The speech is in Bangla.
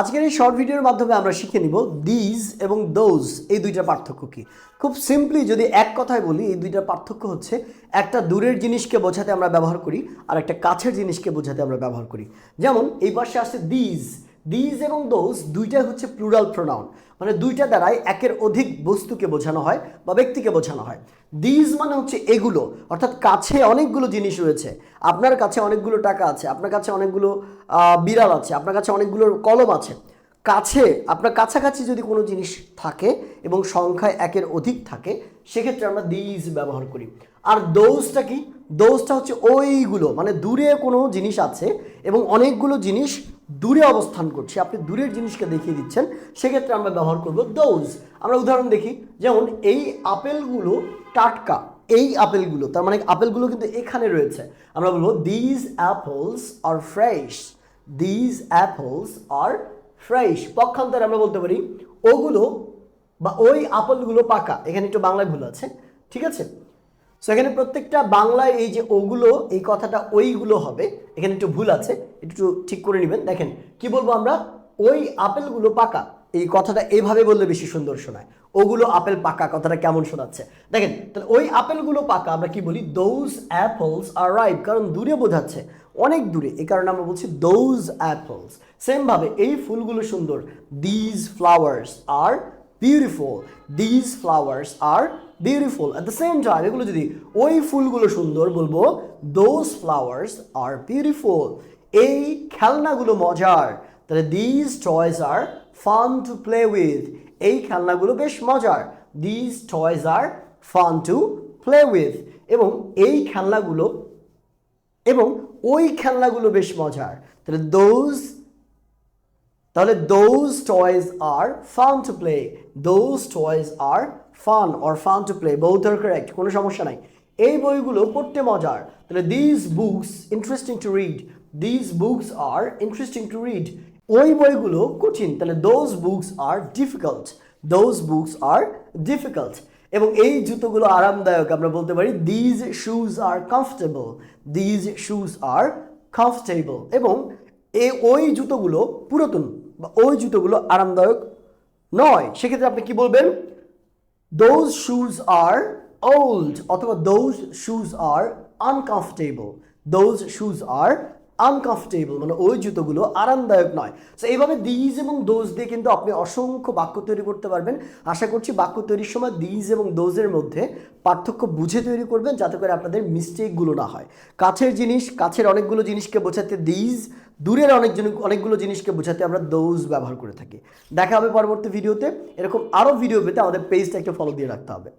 আজকের এই শর্ট ভিডিওর মাধ্যমে আমরা শিখে নিব দিজ এবং দোজ এই দুইটা পার্থক্য কি? খুব সিম্পলি যদি এক কথায় বলি, এই দুইটার পার্থক্য হচ্ছে একটা দূরের জিনিসকে বোঝাতে আমরা ব্যবহার করি, আর একটা কাছের জিনিসকে বোঝাতে আমরা ব্যবহার করি। যেমন, এই পাশে আসছে দিজ দিজ এবং দোজ দুইটাই হচ্ছে প্লুরাল প্রোনাউন মানে দুইটা দ্বারাই একের অধিক বস্তুকে বোঝানো হয় বা ব্যক্তিকে বোঝানো হয়। দিজ মানে হচ্ছে এগুলো, অর্থাৎ কাছে অনেকগুলো জিনিস রয়েছে। আপনার কাছে অনেকগুলো টাকা আছে, আপনার কাছে অনেকগুলো বিড়াল আছে, আপনার কাছে অনেকগুলো কলম আছে। কাছে, আপনার কাছাকাছি যদি কোনো জিনিস থাকে এবং সংখ্যায় একের অধিক থাকে, সেক্ষেত্রে আমরা দিজ ব্যবহার করি। আর দোজটা কি? দোজটা হচ্ছে ওইগুলো মানে দূরে কোনো জিনিস আছে এবং অনেকগুলো জিনিস দূরে অবস্থান করছে। আপনি দূরের জিনিসকে দেখিয়ে দিচ্ছেন, সেক্ষেত্রে আমরা ব্যবহার করব দোজ আমরা উদাহরণ দেখি, যেমন এই আপেলগুলো টাটকা, এই আপেলগুলো, তার মানে আপেলগুলো কিন্তু এখানে রয়েছে। আমরা বলব these apples are fresh these apples are fresh পক্ষান্তরে আমরা বলতে পারি, ওগুলো বা ওই আপেলগুলো পাকা। এখানে একটু বাংলায় ভুল আছে, ঠিক আছে? সো এখানে প্রত্যেকটা বাংলায় এই যে ওগুলো, এই কথাটা ওইগুলো হবে, এখানে একটু ভুল আছে, একটু ঠিক করে নেবেন। দেখেন, কি বলব আমরা? ওই আপেলগুলো পাকা। এই কথাটা এভাবে বললে বেশি সুন্দর শোনায়। ওগুলো আপেল পাকা, কথাটা কেমন শোনাচ্ছে? দেখেন, তাহলে ওই আপেলগুলো পাকা, আমরা কি বলি? দোজ অ্যাপলস আর রাইট কারণ দূরে বোঝাচ্ছে। অনেক দূরে, এ কারণে আমরা বলছি দোজ অ্যাপলস সেমভাবে এই ফুলগুলো সুন্দর। These flowers are beautiful these flowers are beautiful at the same time এগুলো যদি ওই ফুলগুলো সুন্দর বলব দোজ ফ্লাওয়ার্স আর বিউটিফুল এই খেলনাগুলো মজার। তাহলে these toys are fun to play with এই খেলনাগুলো বেশ মজার। These toys are fun to play with এবং এই খেলনাগুলো এবং ওই খেলনাগুলো বেশ মজার। তাহলে দোজ তাহলে those toys are fun to play those toys are fun or fun to play both are correct কোনো সমস্যা নাই। এই বইগুলো পড়তে মজার। তাহলে these books interesting to read these books are interesting to read ওই বইগুলো কঠিন, তাহলে those books are difficult those books are difficult এবং এই জুতোগুলো আরামদায়ক, আমরা বলতে পারি these shoes are comfortable these shoes are comfortable এবং এ ওই জুতোগুলো পুরাতন, বা ওই জুতোগুলো আরামদায়ক নয়। সেক্ষেত্রে আপনি কি বলবেন? দোজ শুজ আর ওল্ড অথবা those shoes are uncomfortable those shoes are uncomfortable মানে ওই জুতোগুলো আরামদায়ক নয়। তো এইভাবে দিজ এবং দোজ দিয়ে কিন্তু আপনি অসংখ্য বাক্য তৈরি করতে পারবেন। আশা করছি বাক্য তৈরির সময় দিজ এবং দোজের মধ্যে পার্থক্য বুঝে তৈরি করবেন, যাতে করে আপনাদের মিস্টেকগুলো না হয়। কাছের জিনিস, কাছের অনেকগুলো জিনিসকে বোঝাতে দিজ দূরের অনেক অনেকগুলো জিনিসকে বোঝাতে আমরা দোজ ব্যবহার করে থাকি। দেখা হবে পরবর্তী ভিডিওতে এরকম আরও ভিডিও পেতে আমাদের পেজটা একটু ফলো দিয়ে রাখতে হবে।